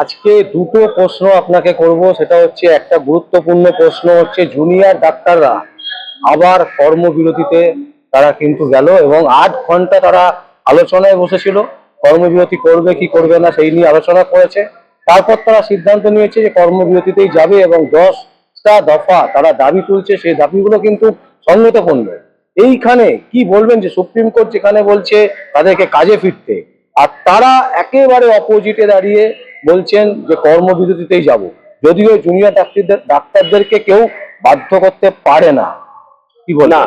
আজকে দুটো প্রশ্ন আপনাকে করব। সেটা হচ্ছে, একটা গুরুত্বপূর্ণ প্রশ্ন হচ্ছে জুনিয়র ডাক্তাররা আবার কর্মবিরতিতে তারা কিন্তু গেল এবং আট ঘণ্টা তারা আলোচনায় বসেছিল। কর্মবিরতি করবে কি করবে না সেই নিয়ে আলোচনা করেছে। তারপর তারা সিদ্ধান্ত নিয়েছে যে কর্মবিরতিতেই যাবে এবং দশটা দফা তারা দাবি তুলছে, সেই দাবিগুলো কিন্তু সঙ্গতপূর্ণ। এইখানে কি বলবেন যে সুপ্রিম কোর্ট যেখানে বলছে, তাদেরকে কাজে ফিরতে। আর তারা একেবারে অপোজিটে দাঁড়িয়ে বলছেন যে কর্মবিরতিতেই যাব। যদিও জুনিয়র ডাক্তারদের ডাক্তারদেরকে কেউ বাধ্য করতে পারে না। কি বল না,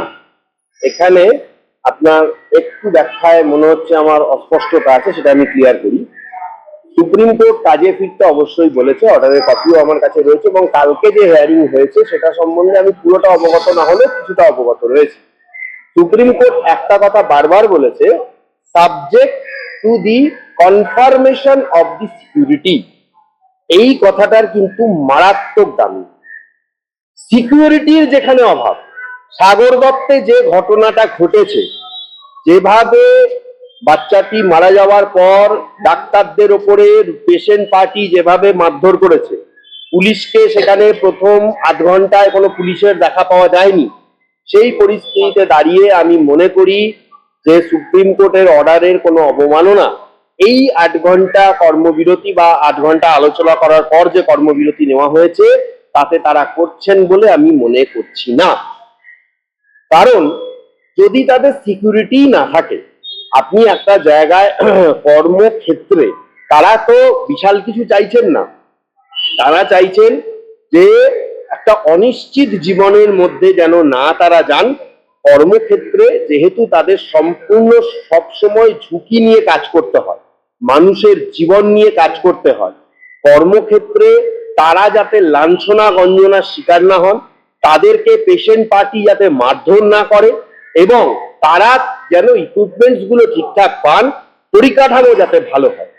এখানে আপনার একটু ব্যাখ্যায় মনে হচ্ছে আমার অস্পষ্টতা আছে, সেটা আমি ক্লিয়ার করি। সুপ্রিম কোর্ট কাজে ফিরতে অবশ্যই বলেছে অর্ডারের কপিও আমার কাছে রয়েছে এবং কালকে যে হেয়ারিং হয়েছে, সেটা সম্বন্ধে আমি পুরোটা অবগত না হলেও কিছুটা অবগত রয়েছে। সুপ্রিম কোর্ট একটা কথা বারবার বলেছে subject to the confirmation of the security এই কথাটার কিন্তু মারাত্মক দামি। সিকিউরিটির যেখানে অভাব, সাগর দত্তে যে ঘটনাটা ঘটেছে, যেভাবে বাচ্চাটি মারা যাওয়ার পর ডাক্তারদের ওপরে পেশেন্ট পার্টি যেভাবে মারধর করেছে, পুলিশকে সেখানে প্রথম আধ ঘন্টায় কোনো পুলিশের দেখা পাওয়া যায়নি। সেই পরিস্থিতিতে দাঁড়িয়ে আমি মনে করি যে সুপ্রিম কোর্টের অর্ডারের কোনো অবমাননা এই আট ঘণ্টা কর্মবিরতি বা আট ঘণ্টা আলোচনা করার পর যে কর্মবিরতি নেওয়া হয়েছে, তাতে তারা করছেন বলে আমি মনে করছি না। কারণ যদি তাদের সিকিউরিটি না থাকে, আপনি একটা জায়গায় কর্মক্ষেত্রে তারা তো বিশাল কিছু চাইছেন না। তারা চাইছেন যে একটা অনিশ্চিত জীবনের মধ্যে যেন না তারা যান কর্মক্ষেত্রে যেহেতু তাদের সম্পূর্ণ সবসময় ঝুঁকি নিয়ে কাজ করতে হয়, মানুষের জীবন নিয়ে কাজ করতে হয়, কর্মক্ষেত্রে তারা যাতে লাঞ্ছনা গঞ্জনার শিকার না হন, তাদেরকে পেশেন্ট পার্টি যাতে মারধর না করে এবং তারা যেন ইকুইপমেন্টসগুলো ঠিকঠাক পান, পরিকাঠামো যাতে ভালো হয়।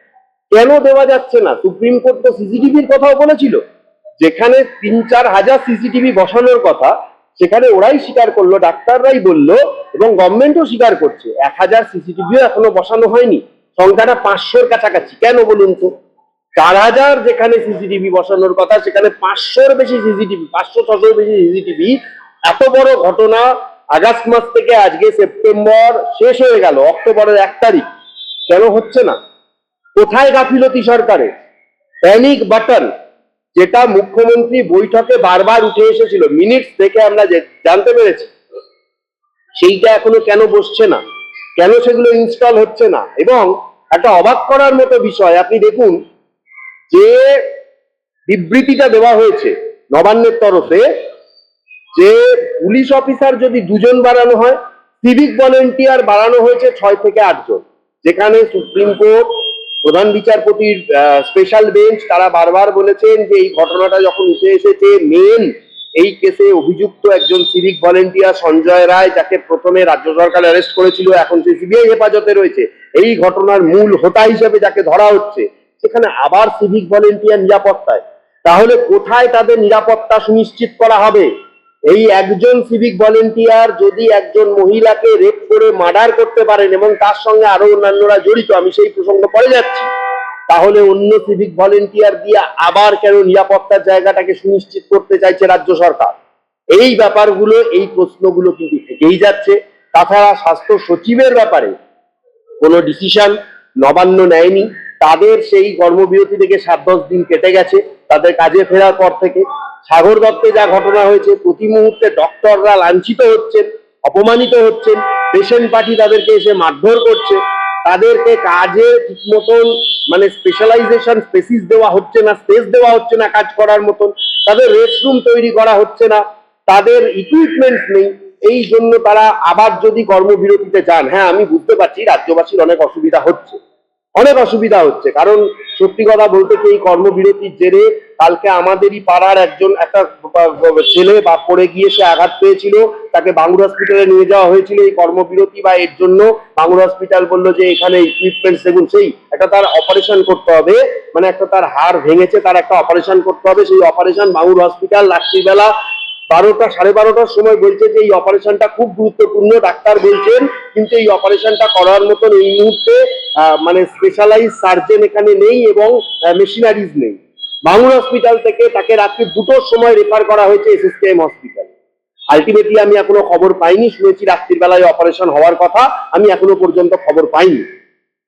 কেন দেওয়া যাচ্ছে না? সুপ্রিম কোর্ট তো সিসিটিভির কথাও বলেছিল। যেখানে তিন চার হাজার সিসিটিভি বসানোর কথা সেখানে ওরাই স্বীকার করল, ডাক্তাররাই বলল এবং গভর্নমেন্টও স্বীকার করছে। এক হাজার সিসিটিভিও এখনও বসানো হয়নি। সংখ্যাটা পাঁচশোর কাছাকাছি। কেন বলুন তো? চার হাজার যেখানে সিসিটিভি বসানোর কথা, সেখানে পাঁচশোর বেশি সিসিটিভি পাঁচশো, ছশোর বেশি সিসিটিভি এত বড় ঘটনা আগস্ট মাস থেকে আজকে সেপ্টেম্বর শেষ হয়ে গেল, অক্টোবরের এক তারিখ। কেন হচ্ছে না? কোথায় গাফিলতি সরকারের? প্যানিক বাটন যেটা মুখ্যমন্ত্রী বৈঠকে বারবার উঠে এসেছিল। মিনিটস থেকে আমরা জানতে পেরেছি, সেইটা এখনও কেন বসছে না? কেন সেগুলো ইনস্টল হচ্ছে না? এবং একটা অবাক করার মতো বিষয়, আপনি দেখুন, যে বিবৃতিটা দেওয়া হয়েছে নবান্নের তরফে, যে পুলিশ অফিসার যদি দুজন বাড়ানো হয় সিভিক ভলেন্টিয়ার বাড়ানো হয়েছে ছয় থেকে আটজন, যেখানে সুপ্রিম কোর্ট প্রধান বিচারপতির স্পেশাল বেঞ্চ তারা বারবার বলেছেন যে এই ঘটনাটা যখন উঠে এসেছে মেন এই কেসে অভিযুক্ত একজন সিভিক ভলেন্টিয়ার সঞ্জয় রায়, যাকে প্রথমে রাজ্য সরকার অ্যারেস্ট করেছিল, এখন সে সিবিআই হেফাজতে রয়েছে। এই ঘটনার মূল হোতা হিসেবে যাকে ধরা হচ্ছে, সেখানে আবার সিভিক ভলেন্টিয়ার নিরাপত্তায়। তাহলে কোথায় তাদের নিরাপত্তা সুনিশ্চিত করা হবে? এই একজন সিভিক ভলেন্টিয়ার যদি একজন মহিলাকে রেপ করে মার্ডার করতে পারেন এবং তার সঙ্গে আরও অন্যান্যরা জড়িত, আমি সেই প্রসঙ্গ পরে যাচ্ছি। তাহলে অন্য সিভিক ভলেন্টিয়ার দিয়ে আবার কেন নিরাপত্তার জায়গাটাকে সুনিশ্চিত করতে চাইছে রাজ্য সরকার? এই ব্যাপারগুলো, এই প্রশ্নগুলো কিন্তু থেকেই যাচ্ছে। তাছাড়া স্বাস্থ্য সচিবের ব্যাপারে কোনো ডিসিশন নবান্ন নেয়নি। তাদের সেই কর্মবিরতি থেকে সাত দশ দিন কেটে গেছে। তাদের কাজে ফেরার পর থেকে সাগর দত্তে যা ঘটনা হয়েছে, প্রতি মুহূর্তে ডক্টররা লাঞ্ছিত হচ্ছেন, অপমানিত হচ্ছেন পেশেন্ট পার্টি তাদেরকে এসে মারধর করছে। তাদেরকে কাজে ঠিক মতন মানে স্পেশালাইজেশন স্পেসিস দেওয়া হচ্ছে না স্পেস দেওয়া হচ্ছে না কাজ করার মতন। তাদের রেস্টরুম তৈরি করা হচ্ছে না, তাদের ইকুইপমেন্টস নেই। এই জন্য তারা আবার যদি কর্মবিরতিতে যান হ্যাঁ আমি বুঝতে পারছি রাজ্যবাসীর অনেক অসুবিধা হচ্ছে। অনেক অসুবিধা হচ্ছে। কারণ সত্যি কথা বলতে এই কর্মবিরতির জেরে কালকে আমাদেরই পাড়ার একজন একটা ছেলে বা পড়ে গিয়ে সে আঘাত পেয়েছিল। তাকে বাঙ্গুর হসপিটালে নিয়ে যাওয়া হয়েছিল এই কর্মবিরতি বা এর জন্য। বাঙ্গুর হসপিটাল বলল যে, এখানে ইকুইপমেন্ট সেগুন সেই একটা তার অপারেশন করতে হবে। মানে একটা তার হাড় ভেঙেছে, তার একটা অপারেশন করতে হবে। সেই অপারেশন বাঙ্গুর হসপিটাল রাত্রিবেলা বারোটা, সাড়ে বারোটার সময় বলছে যে এই অপারেশনটা খুব গুরুত্বপূর্ণ, ডাক্তার বলছেন, কিন্তু এই অপারেশনটা করার মতন এই মুহূর্তে মানে স্পেশালাইজ সার্জেন এখানে নেই এবং মেশিনারিজ নেই। ভাঙুর হসপিটাল থেকে তাকে রাত্রি দুটোর সময় রেফার করা হয়েছে এসএসকেএম হসপিটাল আলটিমেটলি আমি এখনও খবর পাইনি, শুনেছি রাত্রির বেলায় অপারেশন হওয়ার কথা, আমি এখনও পর্যন্ত খবর পাইনি।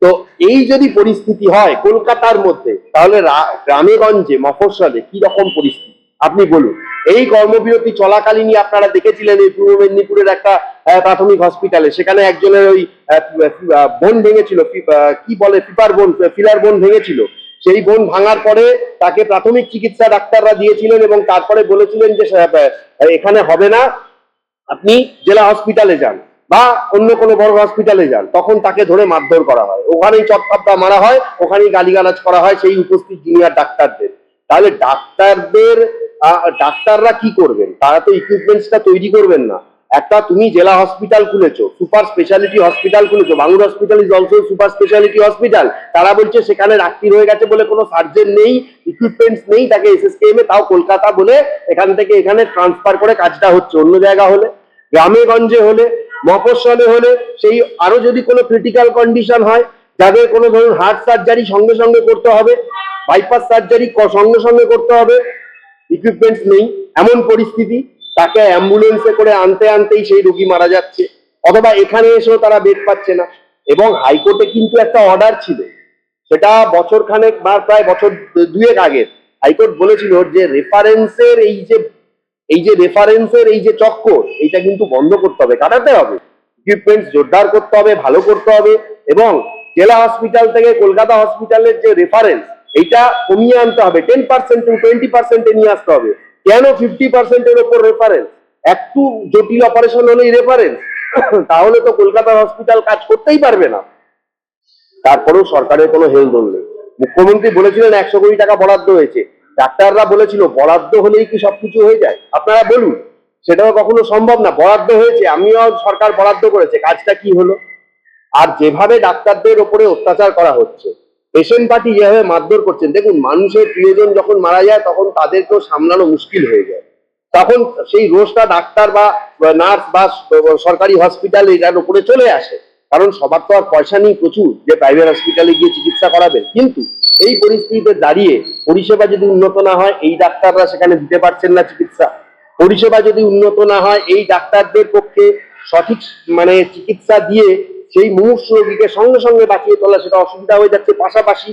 তো এই যদি পরিস্থিতি হয় কলকাতার মধ্যে, তাহলে রা- গ্রামে গঞ্জে মফস্বলে কি রকম পরিস্থিতি? আপনি বলুন। এই কর্মবিরতি চলাকালীনই আপনারা দেখেছিলেন এই পূর্ব মেদিনীপুরের একটা প্রাথমিক হসপিটালে সেখানে একজনের ওই বোন ভেঙেছিল কি বলে ফিপার বোন ফিলার বোন ভেঙেছিল। সেই বোন ভাঙার পরে তাকে প্রাথমিক চিকিৎসা ডাক্তাররা দিয়েছিলেন এবং তারপরে বলেছিলেন যে এখানে হবে না, আপনি জেলা হসপিটালে যান বা অন্য কোনো বড় হসপিটালে যান। তখন তাকে ধরে মারধর করা হয়। ওখানেই চটকাপটা মারা হয়, ওখানেই গালিগালাজ করা হয় সেই উপস্থিত জুনিয়র ডাক্তারদের। তাহলে ডাক্তারদের ডাক্তাররা কি করবেন? তারা তো ইকুইপমেন্টসটা তৈরি করবেন না। একটা তুমি জেলা হসপিটাল খুলেছো super speciality hospital খুলেছো Bangla hospital is also super speciality hospital তারা বলছে, সেখানে রাত্রি হয়ে গেছে বলে কোনো সার্জেন নেই ইকুইপমেন্টস নেই তাকে এসএসকেএম এ, তাও কলকাতা বলে এখান থেকে এখানে ট্রান্সফার করে কাজটা হচ্ছে অন্য জায়গা হলে। গ্রামে গঞ্জে হলে, মফস্বলে হলে, সেই আরও যদি কোনো ক্রিটিক্যাল কন্ডিশন হয়, যাদের কোনো ধরুন হার্ট সার্জারি সঙ্গে সঙ্গে করতে হবে বাইপাস সার্জারি সঙ্গে সঙ্গে করতে হবে ইকুইপমেন্টস নেই, এমন পরিস্থিতি, তাকে অ্যাম্বুলেন্সে করে আনতে আনতেই সেই রোগী মারা যাচ্ছে, অথবা এখানে এসেও তারা বেড পাচ্ছে না। এবং হাইকোর্টে কিন্তু একটা অর্ডার ছিল, সেটা বছর খানেক বা প্রায় বছর দুয়েক আগের। হাইকোর্ট বলেছিল যে রেফারেন্সের এই যে এই যে রেফারেন্সের এই যে চক্কর, এইটা কিন্তু বন্ধ করতে হবে, কাটাতে হবে। ইকুইপমেন্টস জোরদার করতে হবে, ভালো করতে হবে, এবং জেলা হসপিটাল থেকে কলকাতা হসপিটালের যে রেফারেন্স এইটা কমিয়ে আনতে হবে। টেন পার্সেন্ট টু টোয়েন্টি পার্সেন্টে নিয়ে আসতে হবে। কেন ফিফটি পার্সেন্টের ওপর রেফারেন্স একটু জটিল অপারেশন হলেই রেফারেন্স তাহলে তো কলকাতার হসপিটাল কাজ করতেই পারবে না। তারপরেও সরকারের কোনো হেলদোল নেই। মুখ্যমন্ত্রী বলেছিলেন একশো কোটি টাকা বরাদ্দ হয়েছে। ডাক্তাররা বলেছিল, বরাদ্দ হলেই কি সবকিছু হয়ে যায়? আপনারা বলুন, সেটাও কখনো সম্ভব না। বরাদ্দ হয়েছে, আমিও সরকার বরাদ্দ করেছে। কাজটা কি হলো? আর যেভাবে ডাক্তারদের ওপরে অত্যাচার করা হচ্ছে পেশেন্ট পার্টি যেভাবে মারধর করছেন, দেখুন, মানুষের প্রিয়জন যখন মারা যায়, তখন তাদেরকেও সামলানো মুশকিল হয়ে যায়। তখন সেই রোজটা ডাক্তার বা নার্স বা সরকারি হসপিটালে এটার উপরে চলে আসে। কারণ সবার তো আর পয়সা নেই প্রচুর, যে প্রাইভেট হসপিটালে গিয়ে চিকিৎসা করাবেন। কিন্তু এই পরিস্থিতিতে দাঁড়িয়ে পরিষেবা যদি উন্নত না হয়, এই ডাক্তাররা সেখানে দিতে পারছেন না চিকিৎসা। পরিষেবা যদি উন্নত না হয়, এই ডাক্তারদের পক্ষে সঠিক মানে চিকিৎসা দিয়ে সেই মুমূর্ষ রোগীকে সঙ্গে সঙ্গে বাঁচিয়ে তোলা সেটা অসুবিধা হয়ে যাচ্ছে। পাশাপাশি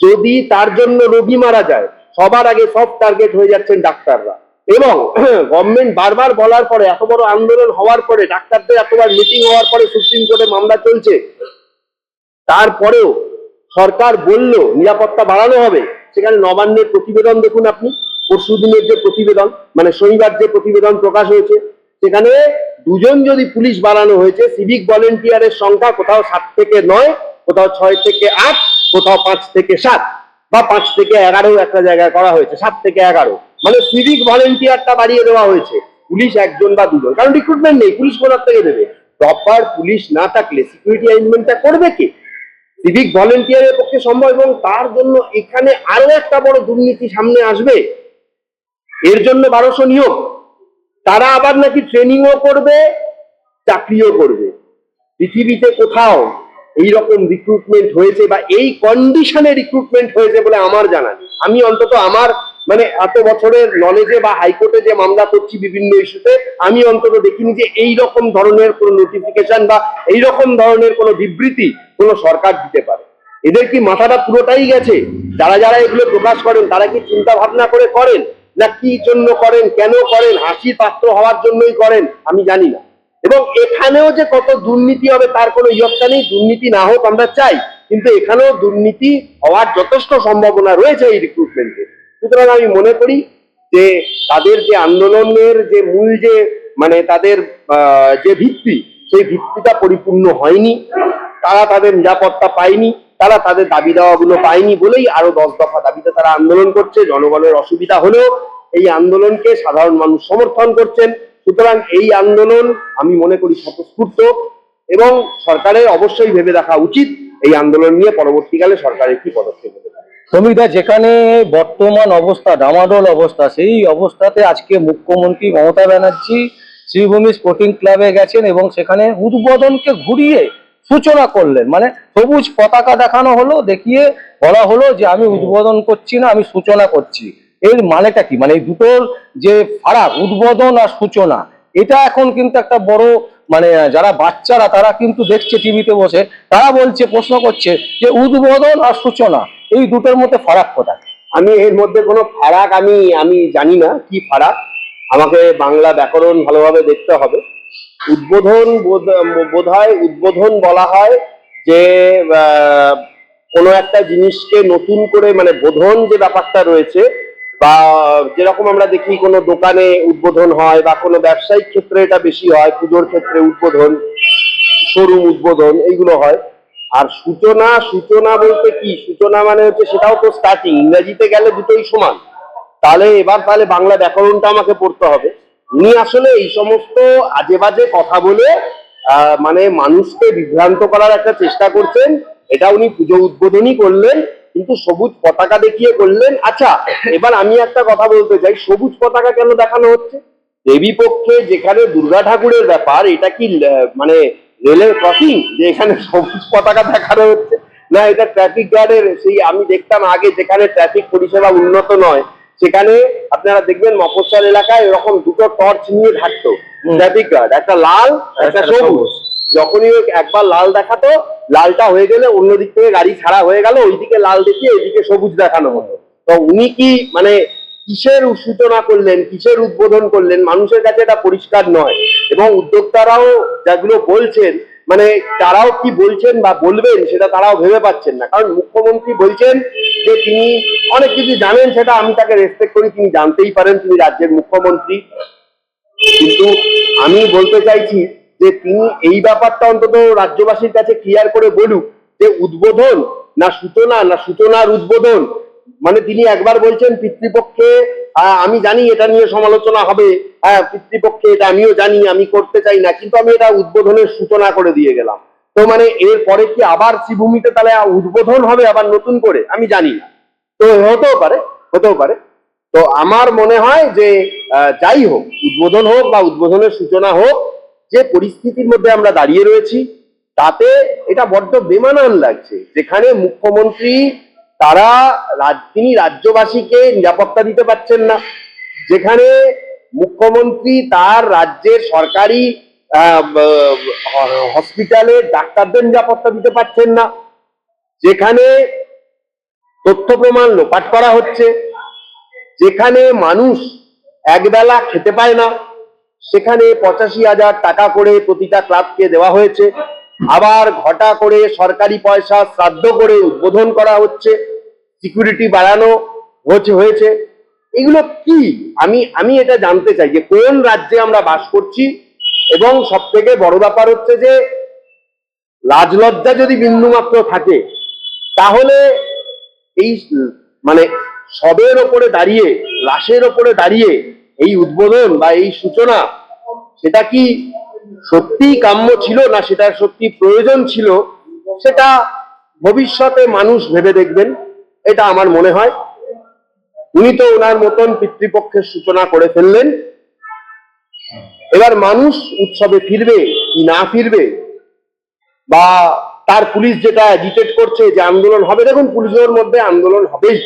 যদি তার জন্য রোগী মারা যায়, সবার আগে সব টার্গেট হয়ে যাচ্ছেন ডাক্তাররা। এবং গভর্নমেন্ট বারবার বলার পরে, এত বড় আন্দোলন হওয়ার পরে, ডাক্তারদের এতবার মিটিং হওয়ার পরে সুপ্রিম কোর্টে মামলা চলছে। তারপরেও সরকার বলল, নিরাপত্তা বাড়ানো হবে। সেখানে নবান্নের প্রতিবেদন দেখুন আপনি। পরশু দিনের যে প্রতিবেদন মানে শনিবার যে প্রতিবেদন প্রকাশ হয়েছে সেখানে দুজন যদি পুলিশ বাড়ানো হয়েছে সিভিক ভলেন্টিয়ারের সংখ্যা কোথাও সাত থেকে নয়, কোথাও ছয় থেকে আট, কোথাও পাঁচ থেকে সাত বা পাঁচ থেকে এগারো একটা জায়গায় করা হয়েছে, সাত থেকে এগারো। মানে সিভিক ভলেন্টিয়ারটা বাড়িয়ে দেওয়া হয়েছে, পুলিশ একজন বা দুজন। কারণ রিক্রুটমেন্ট নেই, পুলিশ কোথার থেকে দেবে? প্রপার পুলিশ না থাকলে সিকিউরিটি অ্যারেঞ্জমেন্টটা করবে কি? সিভিক ভলেন্টিয়ারের পক্ষে সম্ভব এবং তার জন্য এখানে আরও একটা বড় দুর্নীতি সামনে আসবে। এর জন্য বারোশো নিয়োগ। তারা আবার নাকি ট্রেনিংও করবে, চাকরিও করবে। পৃথিবীতে কোথাও এই রকম রিক্রুটমেন্ট হয়েছে বা এই কন্ডিশনে রিক্রুটমেন্ট হয়েছে বলে আমার জানা নেই। আমি অন্তত আমার মানে এত বছরের নলেজে বা হাইকোর্টে যে মামলা করছি বিভিন্ন ইস্যুতে আমি অন্তত দেখিনি যে এই রকম ধরনের কোনো নোটিফিকেশন বা এই রকম ধরনের কোনো বিবৃতি কোনো সরকার দিতে পারে। এদের কি মাথাটা পুরোটাই গেছে? যারা যারা এগুলো প্রকাশ করেন, তারা কি চিন্তা ভাবনা করে করেন? না কি জন্য করেন, কেন করেন হাসির পাত্র হওয়ার জন্যই করেন, আমি জানি না। এবং এখানেও যে কত দুর্নীতি হবে তার কোনো ইয়ত্তা নেই, দুর্নীতি না হোক আমরা চাই, কিন্তু এখানেও দুর্নীতি হওয়ার যথেষ্ট সম্ভাবনা রয়েছে এই রিক্রুটমেন্টে সুতরাং আমি মনে করি যে তাদের যে আন্দোলনের যে মূল যে মানে তাদের যে ভিত্তি, সেই ভিত্তিটা পরিপূর্ণ হয়নি, তারা তাদের নিরাপত্তা পায়নি তারা তাদের দাবি দাওয়াগুলো পায়নি বলেই আরও দশ দফা দাবিতে তারা আন্দোলন করছে। জনগণের অসুবিধা হলেও এই আন্দোলনকে সাধারণ মানুষ সমর্থন করছেন। সুতরাং এই আন্দোলন আমি মনে করি স্বতঃস্ফূর্ত এবং সরকারের অবশ্যই ভেবে দেখা উচিত এই আন্দোলন নিয়ে পরবর্তীকালে সরকারের কি পদক্ষেপ হতে পারে সমিতা যেখানে বর্তমান অবস্থা ডামাডোল অবস্থা সেই অবস্থাতে আজকে মুখ্যমন্ত্রী মমতা ব্যানার্জি শ্রীভূমি স্পোর্টিং ক্লাবে গেছেন এবং সেখানে উদ্বোধনকে ঘুরিয়ে সূচনা করলেন। মানে সবুজ পতাকা দেখানো হলো, দেখিয়ে বলা হলো যে আমি উদ্বোধন করছি না, আমি সূচনা করছি। এর মানেটা কি? মানে এই দুটোর যে ফারাক, উদ্বোধন আর সূচনা, এটা এখন কিন্তু একটা বড় মানে যারা বাচ্চারা, তারা কিন্তু দেখছে টিভিতে বসে, তারা বলছে, প্রশ্ন করছে যে উদ্বোধন আর সূচনা, এই দুটোর মধ্যে ফারাক কোথায়? আমি এর মধ্যে কোনো ফারাক আমি আমি জানি না কি ফারাক। আমাকে বাংলা ব্যাকরণ ভালোভাবে দেখতে হবে। উদ্বোধন বোধ হয় উদ্বোধন বলা হয় যে কোনো একটা জিনিসকে নতুন করে মানে বোধন যে ব্যাপারটা রয়েছে বা যেরকম আমরা দেখি কোনো দোকানে উদ্বোধন হয় বা কোনো ব্যবসায়িক ক্ষেত্রে এটা বেশি হয়, পুজোর ক্ষেত্রে উদ্বোধন, শোরুম উদ্বোধন, এইগুলো হয়। আর সূচনা সূচনা বলতে কি? সূচনা মানে হচ্ছে সেটাও তো স্টার্টিং ইংরেজিতে গেলে দুটোই সমান। তাহলে এবার তাহলে বাংলা ব্যাকরণটা আমাকে পড়তে হবে। উনি আসলে এই সমস্ত আজে বাজে কথা বলে মানে মানুষকে বিভ্রান্ত করার একটা চেষ্টা করছেন। এটা উনি পুজো উদ্বোধনই করলেন, কিন্তু সবুজ পতাকা দেখিয়ে করলেন। আচ্ছা এবার আমি একটা কথা বলতে চাই, সবুজ পতাকা কেন দেখানো হচ্ছে? দেবী পক্ষে যেখানে দুর্গা ঠাকুরের ব্যাপার, এটা কি মানে রেলের ক্রসিং যে এখানে সবুজ পতাকা দেখানো হচ্ছে? না, এটা ট্রাফিক গার্ডের সেই আমি দেখতাম আগে যেখানে ট্রাফিক পরিষেবা উন্নত নয় সেখানে আপনারা দেখবেন মফস্বল এলাকায় এরকম দুটো টর্চ নিয়ে থাকতো। ট্রাফিক গার্ড একটা লাল একটা সবুজ। যখনই একবার লাল দেখাতো লালটা হয়ে গেলে অন্য দিক থেকে গাড়ি ছাড়া হয়ে গেল ওইদিকে লাল দেখিয়ে এদিকে সবুজ দেখানো হতো। তো উনি কি মানে কিসের সূচনা করলেন কিসের উদ্বোধন করলেন? মানুষের কাছে এটা পরিষ্কার নয়। এবং উদ্যোক্তারাও যেগুলো বলছেন মানে তারাও কি বলছেন বা বলবেন সেটা তারাও ভেবে পাচ্ছেন না। কারণ মুখ্যমন্ত্রী বলছেন যে তিনি অনেক কিছু জানেন, সেটা আমি তাকে রেসপেক্ট করি, তিনি জানতেই পারেন তিনি রাজ্যের মুখ্যমন্ত্রী। কিন্তু আমি বলতে চাইছি যে তিনি এই ব্যাপারটা অন্তত রাজ্যবাসীর কাছে ক্লিয়ার করে বলুক যে উদ্বোধন না সূচনা, না সূচনার উদ্বোধন। মানে তিনি একবার বলছেন পিতৃপক্ষে আমি জানি এটা নিয়ে সমালোচনা হবে। হ্যাঁ পিতৃপক্ষে এটা আমিও জানি, আমি করতে চাই না, কিন্তু আমি এটা উদ্বোধনের সূচনা করে দিয়ে গেলাম। তো মানে এর পরে কি আবার শ্রীভূমিতে তাহলে উদ্বোধন হবে, আবার নতুন করে? আমি জানি না। তো হতেও পারে হতেও পারে। তো আমার মনে হয় যে যাই হোক, উদ্বোধন হোক বা উদ্বোধনের সূচনা হোক, যে পরিস্থিতির মধ্যে আমরা দাঁড়িয়ে রয়েছি, তাতে এটা বড্ড বেমানান লাগছে। যেখানে মুখ্যমন্ত্রী তারা তিনি রাজ্যবাসীকে নিরাপত্তা দিতে পারছেন না। যেখানে মুখ্যমন্ত্রী তার রাজ্যের সরকারি হসপিটালে ডাক্তারদের নিরাপত্তা দিতে পারছেন না। যেখানে তথ্য প্রমাণ লোপাট করা হচ্ছে। যেখানে মানুষ একবেলা খেতে পায় না। সেখানে পঁচাশি হাজার টাকা করে প্রতিটা ক্লাবকে দেওয়া হয়েছে। আবার ঘটা করে সরকারি পয়সা শ্রাদ্ধ করে উদ্বোধন করা হচ্ছে সিকিউরিটি বাড়ানো হচ্ছে, হয়েছে। এগুলো কি? আমি আমি এটা জানতে চাই যে কোন রাজ্যে আমরা বাস করছি এবং সব থেকে বড় ব্যাপার হচ্ছে যে লাজলজ্জা যদি বিন্দুমাত্র থাকে, তাহলে এই মানে সবের ওপরে দাঁড়িয়ে লাশের ওপরে দাঁড়িয়ে এই উদ্বোধন বা এই সূচনা, সেটা কি সত্যি কাম্য ছিল না সেটা সত্যি প্রয়োজন ছিল, সেটা ভবিষ্যতে মানুষ ভেবে দেখবেন, এটা আমার মনে হয়। উনি তো ওনার মতন পিতৃপক্ষের সূচনা করে ফেললেন। এবার মানুষ উৎসবে ফিরবে কি না ফিরবে, বা তার পুলিশ যেটা ডিটেক্ট করছে যে আন্দোলন হবে, দেখুন, পুলিশের মধ্যে আন্দোলন হবেই।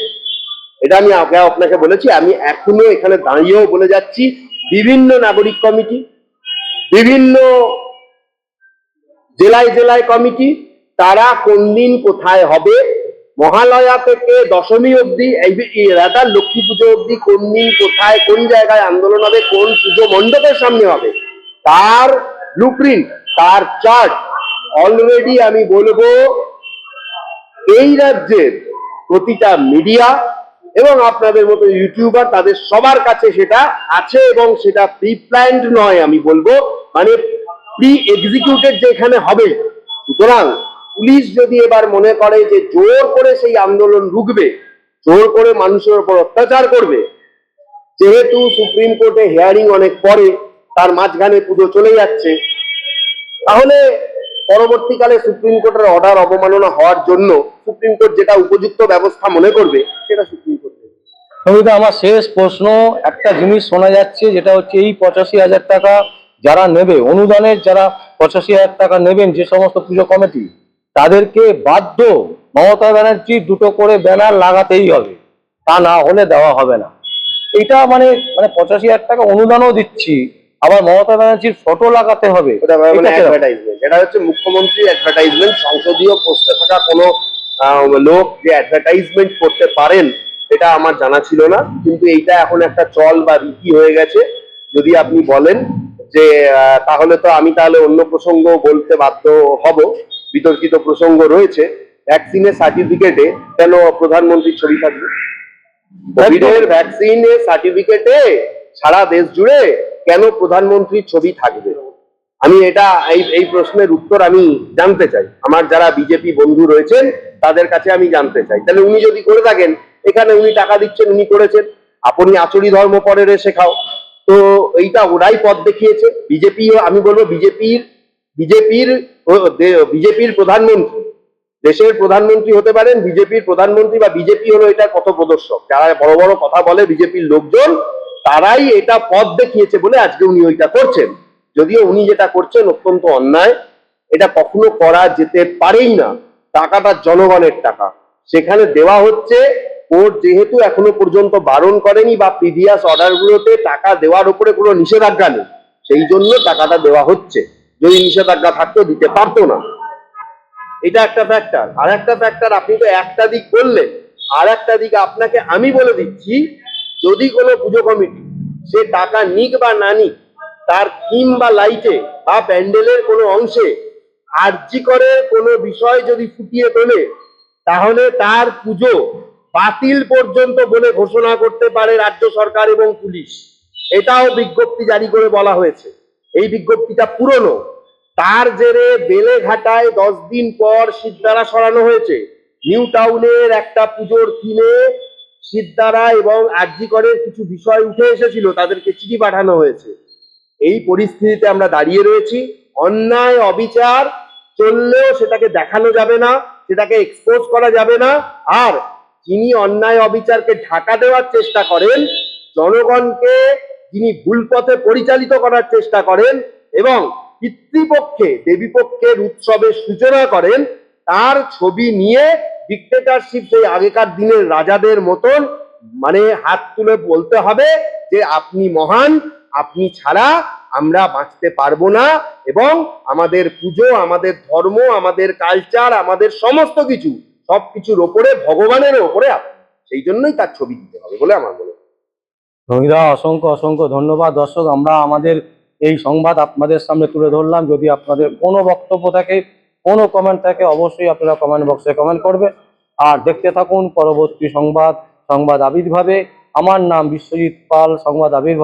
এটা আমি আগে আপনাকে বলেছি, আমি এখনও এখানে দাঁড়িয়েও বলে যাচ্ছি, বিভিন্ন নাগরিক কমিটি বিভিন্ন জেলায় জেলায় কমিটি, তারা কোন দিন কোথায় হবে? মহালয়া থেকে দশমী অবধি রাতার লক্ষ্মী পুজো অবধি কোন দিন কোথায়, কোন জায়গায় আন্দোলন হবে, কোন পুজো মণ্ডপের সামনে হবে? তার ব্লুপ্রিন্ট তার চার্ট অলরেডি আমি বলব, এই রাজ্যের প্রতিটা মিডিয়া এবং আপনাদের মতো ইউটিউবার তাদের সবার কাছে সেটা আছে এবং সেটা প্রি প্ল্যান্ড নয় আমি বলব। মানে প্রি এক্সিকিউটেড যেখানে হবে, সুতরাং পুলিশ যদি এবার মনে করে যে জোর করে সেই আন্দোলন রুখবে, জোর করে মানুষের উপর অত্যাচার করবে, যেহেতু সুপ্রিম কোর্টে হিয়ারিং অনেক পরে, তার মাঝখানে পুজো চলে যাচ্ছে, তাহলে পরবর্তীকালে সুপ্রিম কোর্টের অর্ডার অবমাননা হওয়ার জন্য সুপ্রিম কোর্ট যেটা উপযুক্ত ব্যবস্থা মনে করবে, সেটা সুপ্রিম কোর্ট। আমার শেষ প্রশ্ন, একটা জিনিস শোনা যাচ্ছে, যেটা হচ্ছে এই পঁচাশি হাজার টাকা যারা নেবে অনুদানের যারা পঁচাশি হাজার টাকা নেবেন যে সমস্ত পুজো কমিটি তাদেরকে বাধ্য মমতা ব্যানার্জির দুটো করে ব্যানার লাগাতেই হবে। তা না হলে দেওয়া হবে না। এটা মানে মানে পঁচাশি হাজার টাকা অনুদানও দিচ্ছি আবার মমতা ব্যানার্জির ফটো লাগাতে হবে। মানে এটা হচ্ছে মুখ্যমন্ত্রীর অ্যাডভার্টাইজমেন্ট সংসদীয় পোস্টে থাকা কোনো লোক যে অ্যাডভার্টাইজমেন্ট করতে পারেন এটা আমার জানা ছিল না। কিন্তু এইটা এখন একটা চল বা রীতি হয়ে গেছে। যদি আপনি বলেন যে তাহলে তো আমি তাহলে অন্য প্রসঙ্গ বলতে বাধ্য হব। বিতর্কিত প্রসঙ্গ রয়েছে। ভ্যাকসিনের সার্টিফিকেটে কেন প্রধানমন্ত্রীর ছবি থাকবে? কোভিডের ভ্যাকসিনের সার্টিফিকেটে সারা দেশ জুড়ে কেন প্রধানমন্ত্রীর ছবি থাকবে? আমি এটা, এই এই প্রশ্নের উত্তর আমি জানতে চাই। আমার যারা বিজেপি বন্ধু রয়েছেন, তাদের কাছে আমি জানতে চাই। তাহলে উনি যদি করে থাকেন, এখানে উনি টাকা দিচ্ছেন, উনি করেছেন। আপনি আচরি ধর্ম পরে রে শেখাও। তো এইটা ওরাই পথ দেখিয়েছে। বিজেপি আমি বলব বিজেপির বিজেপির বিজেপির প্রধানমন্ত্রী, দেশের প্রধানমন্ত্রী হতে পারেন, বিজেপির প্রধানমন্ত্রী বা বিজেপি হলো এটা কত প্রদর্শক যারা বড় বড় কথা বলে বিজেপির লোকজন, তারাই এটা পথ দেখিয়েছে বলে আজকে উনি ওইটা করছেন। যদিও উনি যেটা করছেন অত্যন্ত অন্যায়, এটা কখনো করা যেতে পারেই না। টাকাটা জনগণের টাকা। সেখানে দেওয়া হচ্ছে কোর্ট যেহেতু এখনও পর্যন্ত বারণ করেনি বা প্রিভিয়াস অর্ডারগুলোতে টাকা দেওয়ার উপরে কোনো নিষেধাজ্ঞা নেই, সেই জন্য টাকাটা দেওয়া হচ্ছে। যদি নিষেধাজ্ঞা থাকতো, দিতে পারতো না। এটা একটা ফ্যাক্টর আর একটা ফ্যাক্টর আপনি তো একটা দিক বললেন, আর একটা দিক আপনাকে আমি বলে দিচ্ছি, যদি কোনো পুজো কমিটি সে টাকা নিক বা না নিক, তার থিম বা লাইটে বা প্যান্ডেলের কোনো অংশে আর্জি করে কোনো বিষয় যদি ফুটিয়ে তোলে, তাহলে তার পুজো বাতিল পর্যন্ত বলে ঘোষণা করতে পারে রাজ্য সরকার এবং পুলিশ। এটাও বিজ্ঞপ্তি জারি করে বলা হয়েছে। এই বিজ্ঞপ্তিটা পুরনো। তার জেরে বেলেঘাটায় দশ দিন পর সিদ্ধারা সরানো হয়েছে। নিউ টাউনের একটা পুজোর থিমে সিদ্ধারা এবং আরজিকরের কিছু বিষয় উঠে এসেছিল, তাদেরকে চিঠি পাঠানো হয়েছে। এই পরিস্থিতিতে আমরা দাঁড়িয়ে রয়েছি। অন্যায়, অবিচার চললেও সেটাকে দেখানো যাবে না, সেটাকে এক্সপোজ করা যাবে না। আর যিনি অন্যায় অবিচারকে ঢাকা দেওয়ার চেষ্টা করেন, জনগণকে যিনি ভুল পথে পরিচালিত করার চেষ্টা করেন এবং পিতৃপক্ষে, দেবীপক্ষের উৎসবের সূচনা করেন, তার ছবি নিয়ে ডিক্টেটারশিপ সেই আগেকার দিনের রাজাদের মতন মানে হাত তুলে বলতে হবে যে, আপনি মহান, আপনি ছাড়া আমরা বাঁচতে পারব না এবং আমাদের পুজো, আমাদের ধর্ম, আমাদের কালচার আমাদের সমস্ত কিছু সবকিছুর ওপরে, ভগবানের ওপরে সেই জন্যই তার ছবি দিতে হবে বলে আমার মনে রমিদা অসংখ্য অসংখ্য ধন্যবাদ। দর্শক, আমরা আমাদের এই সংবাদ আপনাদের সামনে তুলে ধরলাম। যদি আপনাদের কোনো বক্তব্য থাকে, কোনো কমেন্ট থাকে, অবশ্যই আপনারা কমেন্ট বক্সে কমেন্ট করবেন। আর দেখতে থাকুন পরবর্তী সংবাদ সংবাদ আবির্ভাবে। আমার নাম বিশ্বজিৎ পাল, সংবাদ আবির্ভাব।